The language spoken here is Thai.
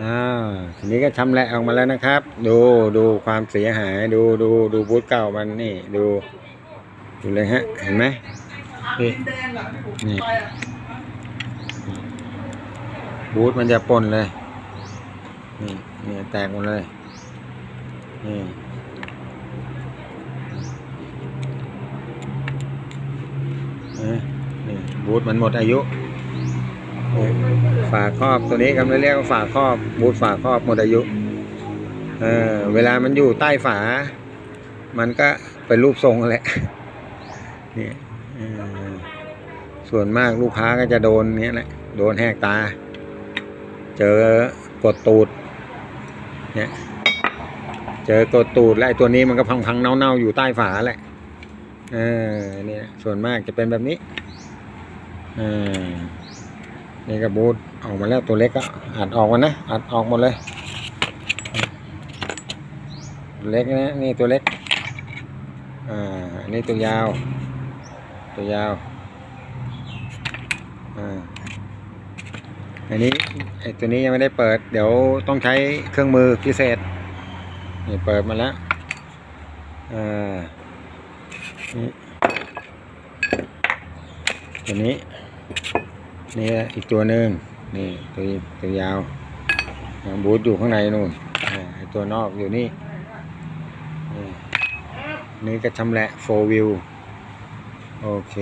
อ่าทีนี้ก็ชำแหละออกมาแล้วนะครับ ดูดูความเสียหาย ดูดูดูบูธเก่ามันนี่ดูดูเลยฮะ เห็นไหมนี่นี่บูธมันจะปนเลย นี่นี่แตกหมดเลย นี่เอ๊ะนี่บูธมันหมดอายุนี่ ฝาครอบตัวนี้กำลังเรียกว่าฝาครอบบูธฝาครอบหมดอายุเออเวลามันอยู่ใต้ฝา มันก็เป็นรูปทรงแหละนี่ส่วนมากลูกค้าก็จะโดนเนี้ยแหละโดนแหกตา เจอกดตูดเนี่ยเจอกดตูดแล้วไอ้ตัวนี้มันก็พังๆเน่าๆอยู่ใต้ฝาแหละเออเนี่ยส่วนมากจะเป็นแบบนี้เออ นี่ก็บูทออกมาแล้วตัวเล็กก็อัดออกมานะอัดออกหมดเลย เล็กนะนี่ตัวเล็กอ่าอันนี้ตัวยาว ตัวยาวอ่าอันนี้ไอตัวนี้ยังไม่ได้เปิด เดี๋ยวต้องใช้เครื่องมือพิเศษนี่เปิดมาแล้วอ่านี่ตัวนี้ นี่อีกตัวหนึ่งนี่ตัวตัวยาวยังบูทอยู่ข้างในนู่นไอตัวนอกอยู่นี่นี่นี่ก็ชำแหละโฟวิวโอเค